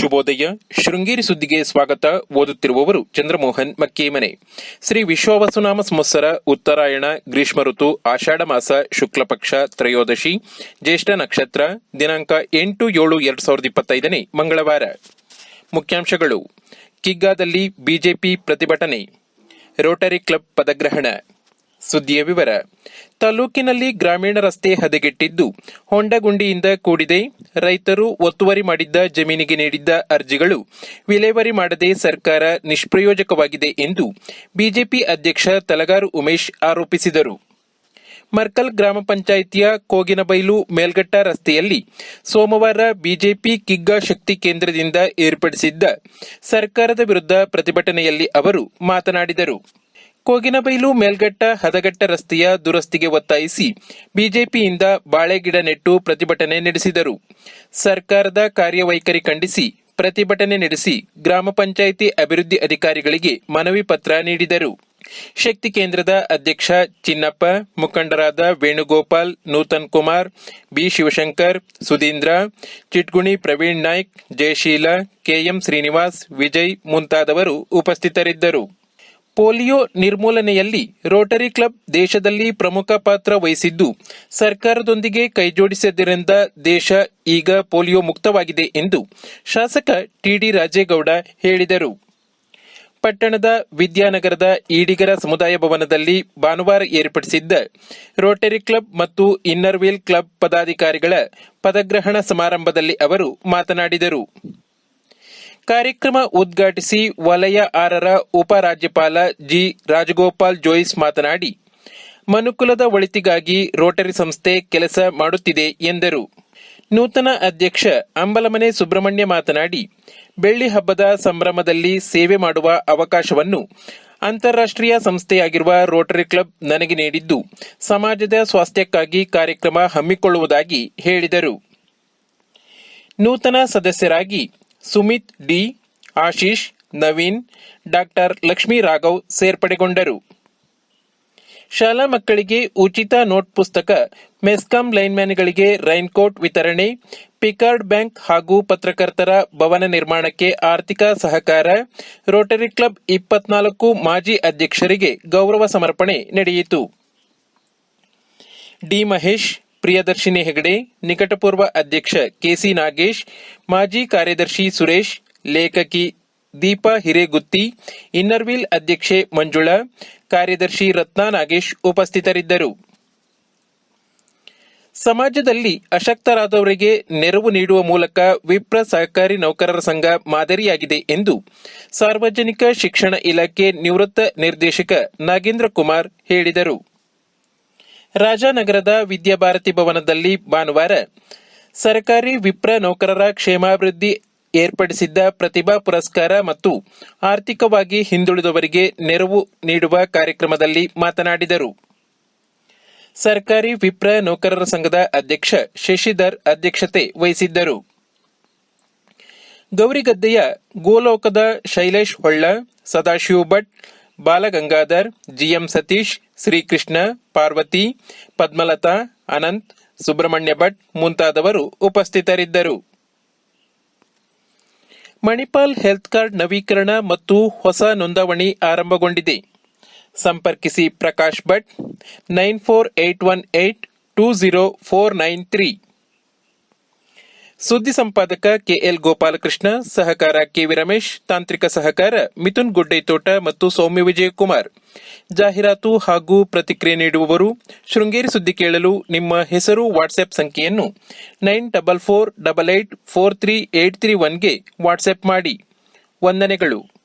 ಶುಭೋದಯ. ಶೃಂಗೇರಿ ಸುದ್ದಿಗೆ ಸ್ವಾಗತ. ಓದುತ್ತಿರುವವರು ಚಂದ್ರಮೋಹನ್ ಮಕ್ಕೇಮನೆ. ಶ್ರೀ ವಿಶ್ವವಸುನಾಮ ಸಂವತ್ಸರ, ಉತ್ತರಾಯಣ, ಗ್ರೀಷ್ಮ ಋತು, ಆಷಾಢ ಮಾಸ, ಶುಕ್ಲಪಕ್ಷ, ತ್ರಯೋದಶಿ, ಜ್ಯೇಷ್ಠ ನಕ್ಷತ್ರ, ದಿನಾಂಕ ಎಂಟು ಏಳು ಎರಡ್ ಸಾವಿರದ ಇಪ್ಪತ್ತೈದನೇ ಮಂಗಳವಾರ. ಮುಖ್ಯಾಂಶಗಳು. ಕಿಗ್ಗಾದಲ್ಲಿ ಬಿಜೆಪಿ ಪ್ರತಿಭಟನೆ. ರೋಟರಿ ಕ್ಲಬ್ ಪದಗ್ರಹಣ. ಸುದ್ದಿಯ ವಿವರ. ತಾಲೂಕಿನಲ್ಲಿ ಗ್ರಾಮೀಣ ರಸ್ತೆ ಹದಗೆಟ್ಟಿದ್ದು, ಹೊಂಡಗುಂಡಿಯಿಂದ ಕೂಡಿದೆ. ರೈತರು ಒತ್ತುವರಿ ಮಾಡಿದ್ದ ಜಮೀನಿಗೆ ನೀಡಿದ್ದ ಅರ್ಜಿಗಳು ವಿಲೇವಾರಿ ಮಾಡದೆ ಸರ್ಕಾರ ನಿಷ್ಪ್ರಯೋಜಕವಾಗಿದೆ ಎಂದು ಬಿಜೆಪಿ ಅಧ್ಯಕ್ಷ ತಲಗಾರು ಉಮೇಶ್ ಆರೋಪಿಸಿದರು. ಮರ್ಕಲ್ ಗ್ರಾಮ ಪಂಚಾಯಿತಿಯ ಕೋಗಿನಬೈಲು ಮೇಲ್ಗಟ್ಟ ರಸ್ತೆಯಲ್ಲಿ ಸೋಮವಾರ ಬಿಜೆಪಿ ಕಿಗ್ಗಾ ಶಕ್ತಿ ಕೇಂದ್ರದಿಂದ ಏರ್ಪಡಿಸಿದ್ದ ಸರ್ಕಾರದ ವಿರುದ್ಧ ಪ್ರತಿಭಟನೆಯಲ್ಲಿ ಅವರು ಮಾತನಾಡಿದರು. ಕೋಗಿನಬೈಲು ಮೇಲ್ಗಟ್ಟ ಹದಗಟ್ಟ ರಸ್ತೆಯ ದುರಸ್ತಿಗೆ ಒತ್ತಾಯಿಸಿ ಬಿಜೆಪಿಯಿಂದ ಬಾಳೆಗಿಡ ನೆಟ್ಟು ಪ್ರತಿಭಟನೆ ನಡೆಸಿದರು. ಸರ್ಕಾರದ ಕಾರ್ಯವೈಖರಿ ಖಂಡಿಸಿ ಪ್ರತಿಭಟನೆ ನಡೆಸಿ ಗ್ರಾಮ ಪಂಚಾಯಿತಿ ಅಭಿವೃದ್ಧಿ ಅಧಿಕಾರಿಗಳಿಗೆ ಮನವಿ ಪತ್ರ ನೀಡಿದರು. ಶಕ್ತಿ ಕೇಂದ್ರದ ಅಧ್ಯಕ್ಷ ಚಿನ್ನಪ್ಪ, ಮುಖಂಡರಾದ ವೇಣುಗೋಪಾಲ್, ನೂತನ್ ಕುಮಾರ್, ಬಿ ಶಿವಶಂಕರ್, ಸುಧೀಂದ್ರ, ಚಿಟ್ಗುಣಿ ಪ್ರವೀಣ್ ನಾಯ್ಕ್, ಜಯಶೀಲ ಕೆಎಂ ಶ್ರೀನಿವಾಸ್, ವಿಜಯ್ ಮುಂತಾದವರು ಉಪಸ್ಥಿತರಿದ್ದರು. ಪೋಲಿಯೋ ನಿರ್ಮೂಲನೆಯಲ್ಲಿ ರೋಟರಿ ಕ್ಲಬ್ ದೇಶದಲ್ಲಿ ಪ್ರಮುಖ ಪಾತ್ರ ವಹಿಸಿದ್ದು, ಸರ್ಕಾರದೊಂದಿಗೆ ಕೈಜೋಡಿಸಿದ್ದರಿಂದ ದೇಶ ಈಗ ಪೋಲಿಯೋ ಮುಕ್ತವಾಗಿದೆ ಎಂದು ಶಾಸಕ ಟಿಡಿ ರಾಜೇಗೌಡ ಹೇಳಿದರು. ಪಟ್ಟಣದ ವಿದ್ಯಾನಗರದ ಈಡಿಗರ ಸಮುದಾಯ ಭವನದಲ್ಲಿ ಭಾನುವಾರ ಏರ್ಪಡಿಸಿದ್ದ ರೋಟರಿ ಕ್ಲಬ್ ಮತ್ತು ಇನ್ನರ್ವೀಲ್ ಕ್ಲಬ್ ಪದಾಧಿಕಾರಿಗಳ ಪದಗ್ರಹಣ ಸಮಾರಂಭದಲ್ಲಿ ಅವರು ಮಾತನಾಡಿದರು. ಕಾರ್ಯಕ್ರಮ ಉದ್ಘಾಟಿಸಿ ವಲಯ ಆರರ ಉಪರಾಜ್ಯಪಾಲ ಜಿ ರಾಜಗೋಪಾಲ್ ಜೋಯಿಸ್ ಮಾತನಾಡಿ, ಮನುಕುಲದ ಒಳಿತಿಗಾಗಿ ರೋಟರಿ ಸಂಸ್ಥೆ ಕೆಲಸ ಮಾಡುತ್ತಿದೆ ಎಂದರು. ನೂತನ ಅಧ್ಯಕ್ಷ ಅಂಬಲಮನೆ ಸುಬ್ರಹ್ಮಣ್ಯ ಮಾತನಾಡಿ, ಬೆಳ್ಳಿ ಹಬ್ಬದ ಸಂಭ್ರಮದಲ್ಲಿ ಸೇವೆ ಮಾಡುವ ಅವಕಾಶವನ್ನು ಅಂತಾರಾಷ್ಟ್ರೀಯ ಸಂಸ್ಥೆಯಾಗಿರುವ ರೋಟರಿ ಕ್ಲಬ್ ನನಗೆ ನೀಡಿದ್ದು, ಸಮಾಜದ ಸ್ವಾಸ್ಥ್ಯಕ್ಕಾಗಿ ಕಾರ್ಯಕ್ರಮ ಹಮ್ಮಿಕೊಳ್ಳುವುದಾಗಿ ಹೇಳಿದರು. ನೂತನ ಸದಸ್ಯರಾಗಿ ಸುಮಿತ್, ಡಿ ಆಶೀಶ್ ನವೀನ್, ಡಾಕ್ಟರ್ ಲಕ್ಷ್ಮೀ ರಾಘವ್ ಸೇರ್ಪಡೆಗೊಂಡರು. ಶಾಲಾ ಮಕ್ಕಳಿಗೆ ಉಚಿತ ನೋಟ್ ಪುಸ್ತಕ, ಮೆಸ್ಕಾಂ ಲೈನ್ಮ್ಯಾನ್ಗಳಿಗೆ ರೈನ್ಕೋಟ್ ವಿತರಣೆ, ಪಿಕಾರ್ಡ್ ಬ್ಯಾಂಕ್ ಹಾಗೂ ಪತ್ರಕರ್ತರ ಭವನ ನಿರ್ಮಾಣಕ್ಕೆ ಆರ್ಥಿಕ ಸಹಕಾರ, ರೋಟರಿ ಕ್ಲಬ್ ಇಪ್ಪತ್ನಾಲ್ಕು ಮಾಜಿ ಅಧ್ಯಕ್ಷರಿಗೆ ಗೌರವ ಸಮರ್ಪಣೆ ನಡೆಯಿತು. ಡಿ ಮಹೇಶ್ ಪ್ರಿಯದರ್ಶಿನಿ ಹೆಗಡೆ, ನಿಕಟಪೂರ್ವ ಅಧ್ಯಕ್ಷ ಕೆಸಿ ನಾಗೇಶ್, ಮಾಜಿ ಕಾರ್ಯದರ್ಶಿ ಸುರೇಶ್, ಲೇಖಕಿ ದೀಪಾ ಹಿರೇಗುತ್ತಿ, ಇನ್ನರ್ವೀಲ್ ಅಧ್ಯಕ್ಷೆ ಮಂಜುಳಾ, ಕಾರ್ಯದರ್ಶಿ ರತ್ನಾ ನಾಗೇಶ್ ಉಪಸ್ಥಿತರಿದ್ದರು. ಸಮಾಜದಲ್ಲಿ ಅಶಕ್ತರಾದವರಿಗೆ ನೆರವು ನೀಡುವ ಮೂಲಕ ವಿಪ್ರ ಸಹಕಾರಿ ನೌಕರರ ಸಂಘ ಮಾದರಿಯಾಗಿದೆ ಎಂದು ಸಾರ್ವಜನಿಕ ಶಿಕ್ಷಣ ಇಲಾಖೆ ನಿವೃತ್ತ ನಿರ್ದೇಶಕ ನಾಗೇಂದ್ರ ಕುಮಾರ್ ಹೇಳಿದರು. ರಾಜಾನಗರದ ವಿದ್ಯಾಭಾರತಿ ಭವನದಲ್ಲಿ ಭಾನುವಾರ ಸರ್ಕಾರಿ ವಿಪ್ರ ನೌಕರರ ಕ್ಷೇಮಾಭಿವೃದ್ಧಿ ಏರ್ಪಡಿಸಿದ್ದ ಪ್ರತಿಭಾ ಪುರಸ್ಕಾರ ಮತ್ತು ಆರ್ಥಿಕವಾಗಿ ಹಿಂದುಳಿದವರಿಗೆ ನೆರವು ನೀಡುವ ಕಾರ್ಯಕ್ರಮದಲ್ಲಿ ಮಾತನಾಡಿದರು. ಸರ್ಕಾರಿ ವಿಪ್ರ ನೌಕರರ ಸಂಘದ ಅಧ್ಯಕ್ಷ ಶಶಿಧರ್ ಅಧ್ಯಕ್ಷತೆ ವಹಿಸಿದ್ದರು. ಗೌರಿಗದ್ದೆಯ ಗೋಲೋಕದ ಶೈಲೇಶ್ ಹೊಳ್ಳ, ಸದಾಶಿವ ಭಟ್ ಬಾಲಗಂಗಾಧರ್, ಜಿಎಂ ಸತೀಶ್, ಶ್ರೀಕೃಷ್ಣ, ಪಾರ್ವತಿ, ಪದ್ಮಲತಾ, ಅನಂತ್, ಸುಬ್ರಹ್ಮಣ್ಯ ಭಟ್ ಮುಂತಾದವರು ಉಪಸ್ಥಿತರಿದ್ದರು. ಮಣಿಪಾಲ್ ಹೆಲ್ತ್ ಕಾರ್ಡ್ ನವೀಕರಣ ಮತ್ತು ಹೊಸ ನೋಂದಾವಣಿ ಆರಂಭಗೊಂಡಿದೆ. ಸಂಪರ್ಕಿಸಿ Prakash Bhat, nine four eight one eight two zero four nine three. ಸುದ್ದಿ ಸಂಪಾದಕ ಕೆಎಲ್ ಗೋಪಾಲಕೃಷ್ಣ, ಸಹಕಾರ ಕೆವಿ ರಮೇಶ್, ತಾಂತ್ರಿಕ ಸಹಕಾರ ಮಿಥುನ್ ಗುಡ್ಡೈತೋಟ ಮತ್ತು ಸೌಮ್ಯ ವಿಜಯಕುಮಾರ್. ಜಾಹೀರಾತು ಹಾಗೂ ಪ್ರತಿಕ್ರಿಯೆ ನೀಡುವವರು, ಶೃಂಗೇರಿ ಸುದ್ದಿ ಕೇಳಲು ನಿಮ್ಮ ಹೆಸರು ವಾಟ್ಸ್ಆಪ್ ಸಂಖ್ಯೆಯನ್ನು nine double four double eight four three eight three ಒನ್ಗೆ WhatsApp ಮಾಡಿ. ವಂದನೆಗಳು.